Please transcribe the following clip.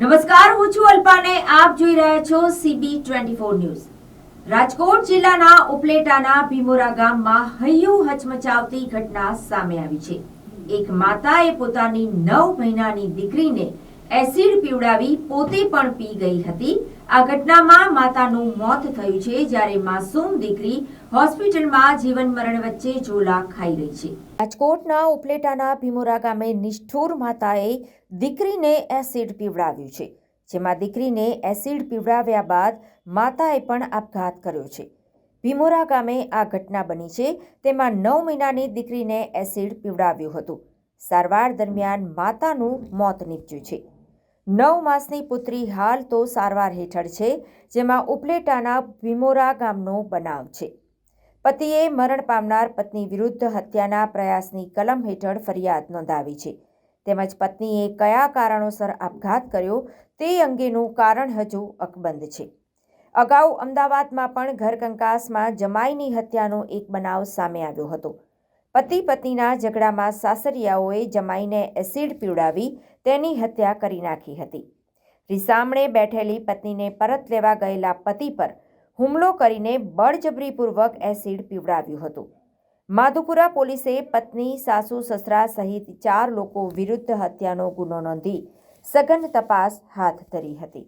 નમસ્કાર, હું છું અલ્પાને. આપ જોઈ રહ્યા છો CB twenty four news. Rajkot જિલ્લાના ઉપલેટાના ભીમોરા ગામમાં હૈયું હચમચાવતી ઘટના સામે આવી છે. એક માતાએ પોતાની નવ મહિનાની દીકરીને એસિડ પીવડાવી પોતે પણ પી ગઈ હતી. આ ઘટનામાં માતાનું મોત થયું છે જ્યારે માસૂમ દીકરી હોસ્પિટલમાં જીવન મરણ વચ્ચે ઝોલા ખાઈ રહી છે. રાજકોટના ઉપલેટાના ભીમોરા ગામે નિષ્ઠુર માતાએ દીકરીને એસિડ પીવડાવ્યું છે. જેમાં દીકરીને એસિડ પીવડાવ્યા બાદ માતાએ પણ આપઘાત કર્યો છે. ભીમોરા ગામે આ ઘટના બની છે. તેમાં નવ મહિનાની દીકરીને એસિડ પીવડાવ્યું હતું. સારવાર દરમિયાન માતાનું મોત નીપજ્યું છે. નવ માસની પુત્રી હાલ તો સારવાર હેઠળ છે, જેમાં ઉપલેટાના ભીમોરા ગામનો બનાવ છે. પતિએ મરણ પામનાર પત્ની વિરુદ્ધ હત્યાના પ્રયાસની કલમ હેઠળ ફરિયાદ નોંધાવી છે. તેમજ પત્નીએ કયા કારણોસર આપઘાત કર્યો તે અંગેનું કારણ હજુ અકબંધ છે. અગાઉ અમદાવાદમાં પણ ઘરકંકાસમાં જમાઈની હત્યાનો એક બનાવ સામે આવ્યો હતો. પતિ પત્નીના ઝઘડામાં સાસરિયાઓએ જમાઈને એસિડ પીવડાવી તેની હત્યા કરી નાખી હતી. રીસામણે બેઠેલી પત્નીને પરત લેવા ગયેલા પતિ પર હુમલો કરીને બળજબરીપૂર્વક એસિડ પીવડાવ્યું હતું. માધુપુરા પોલીસે પત્ની, સાસુ, સસરા સહિત ચાર લોકો વિરુદ્ધ હત્યાનો ગુનો નોંધી સઘન તપાસ હાથ ધરી હતી.